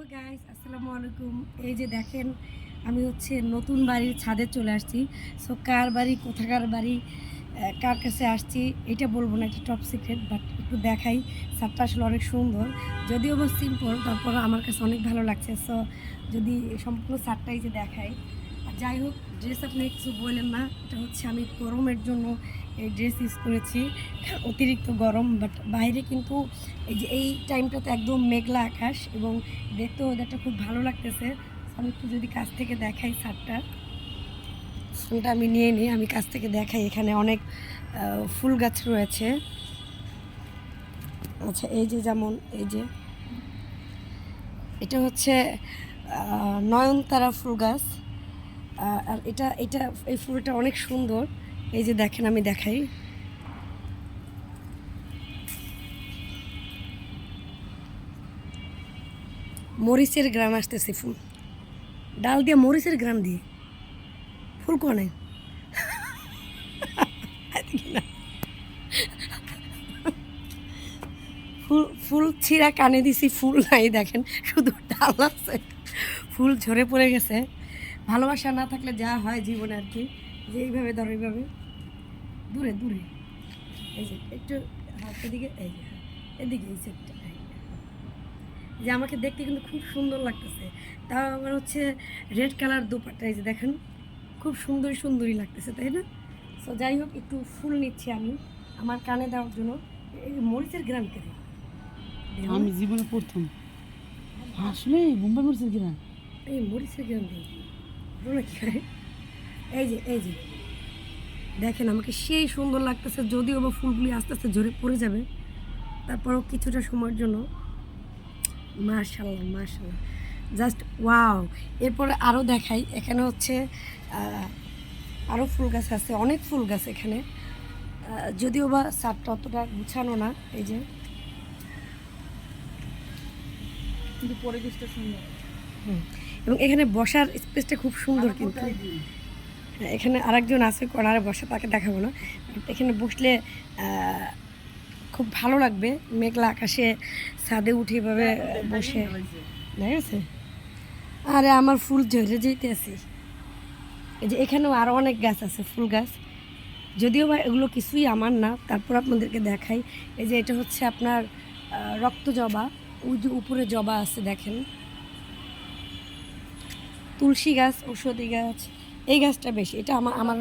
Hello guys আসসালামু আলাইকুম। এই যে দেখেন, আমি হচ্ছে নতুন বাড়ির ছাদে চলে আসছি। সো কার বাড়ি, কোথাকার বাড়ি কার কাছে আসছি, এটা বলব না একটা টপ সিক্রেট বাট একটু দেখাই। ছাদটা আসলে অনেক সুন্দর। যদিও বা সিম্পল তারপর আমার কাছে অনেক ভালো লাগছে। সো যদি সম্পূর্ণ ছাদটাই যে আর যাই হোক ড্রেস আপনি কিছু বললেন না, এটা হচ্ছে আমি গরমের জন্য এই ড্রেস ইউজ করেছি। অতিরিক্ত গরম বাট বাইরে কিন্তু এই যে এই টাইমটাতে একদম মেঘলা আকাশ এবং দেখতে ওদেরটা খুব ভালো লাগতেছে। আমি একটু যদি কাছ থেকে দেখাই ছাদটা ফোনটা আমি নিয়ে নিই, আমি কাছ থেকে দেখাই এখানে অনেক ফুল গাছ রয়েছে। আচ্ছা এই যে যেমন, এই যে। এটা হচ্ছে নয়নতারা ফুল গাছ। আর এটা এটা, এই ফুলটা অনেক সুন্দর। এই যে দেখেন, আমি দেখাই। মরিচের গ্রাম আসতেছে ফুল। ডাল দিয়ে মরিচের গ্রাম দিয়ে। ফুল কনে ফুল ফুল ছিঁড়া কানে দিছি, ফুল নাই, দেখেন। শুধু ডাল আছে। ফুল ঝরে পড়ে গেছে। ভালোবাসা না থাকলে যা হয় জীবনে আর কি। যে এইভাবে ধরো এইভাবে। দূরে দূরে। এই যে একটু হাত এদিকে এই যে এদিকে এই সেটটা যে। আমাকে দেখতে কিন্তু খুব সুন্দর লাগতেছে। তাও আমার হচ্ছে রেড কালার দোপাট্টা এই যে দেখেন। খুব সুন্দরী সুন্দরী লাগতেছে তাই না? সো যাই হোক একটু ফুল নিচ্ছি আমি আমার কানে দেওয়ার জন্য। এই মরিচের গ্রাম কেটে আমি জীবনে প্রথম। আসলে বোম্বাই মরিচের গ্রাম এই মরিচের গ্রাম হয়? এই যে এই যে। দেখেন, আমাকে সেই সুন্দর লাগতেছে, যদিও বা ফুলগুলি আস্তে আস্তে ঝরে পড়ে যাবে। তারপরও কিছুটা সময়ের জন্য। মার্শাল্লাহ মার্শাল্লাহ জাস্ট ওয়াও। এরপরে আরও দেখাই, এখানে হচ্ছে আরও ফুল গাছ আছে, অনেক ফুল গাছ এখানে। যদিও বা সারটা অতটা গুছানো না, এই যে। কিন্তু পরিবেশটা সুন্দর। এবং এখানে বসার স্পেসটা খুব সুন্দর কিন্তু। হ্যাঁ, এখানে আরেকজন আছে কর্নারে বসে তাকে দেখাবো না। এখানে বসলে খুব ভালো লাগবে। মেঘলা আকাশে ছাদে উঠে এভাবে বসে। ঠিক আছে? আরে আমার ফুল ঝরে যেতে আছি। এই যে এখানেও আরও অনেক গাছ আছে ফুল গাছ। যদিও বা এগুলো কিছুই আমার না তারপর আপনাদেরকে দেখাই। এই যে এটা হচ্ছে আপনার রক্ত জবা। ওই যে উপরে জবা আছে দেখেন। তুলসী গাছ, ঔষধি গাছ, এই গাছটা বেশি। এটা আমার আমার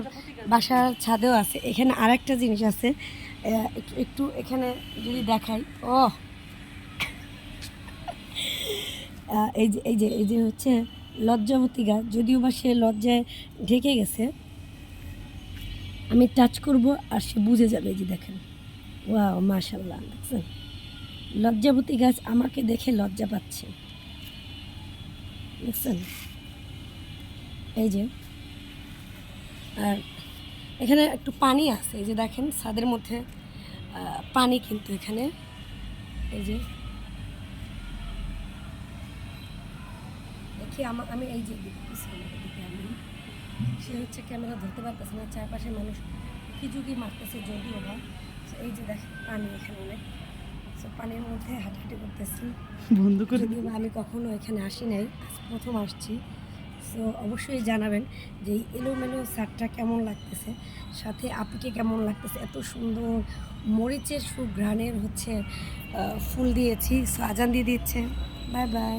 বাসার ছাদেও আছে। এখানে আরেকটা জিনিস আছে। একটু একটু এখানে যদি দেখাই। ও এই যে এই যে এই যে হচ্ছে লজ্জাবতী গাছ। যদিও বা সে লজ্জায় ঢেকে গেছে, আমি টাচ করব আর সে বুঝে যাবে যে দেখেন। ওয়াও মাশাল্লাহ দেখছেন? লজ্জাবতী গাছ আমাকে দেখে লজ্জা পাচ্ছে। দেখছেন? এই যে। আর এখানে একটু পানি আছে এই যে দেখেন ছাদের মধ্যে পানি কিন্তু এখানে এই যে। দেখি আমার আমি এই যে সে হচ্ছে ক্যামেরা ধরতে পারতেছে না চারপাশে মানুষ ঝুঁকি মারতেছে যদিও বা। এই যে দেখেন পানি এখানে অনেক। পানির মধ্যে হাঁটাহাঁটি করতেছি। বন্ধ করে আমি কখনো এখানে আসি নাই প্রথম আসছি। সো অবশ্যই জানাবেন যে এলোমেলো সারটা কেমন লাগতেছে, সাথে আপিকে কেমন লাগতেছে। এত সুন্দর মরিচের সুঘ্রাণের হচ্ছে ফুল দিয়েছি। সো আজান দিয়ে দিচ্ছে। Bye bye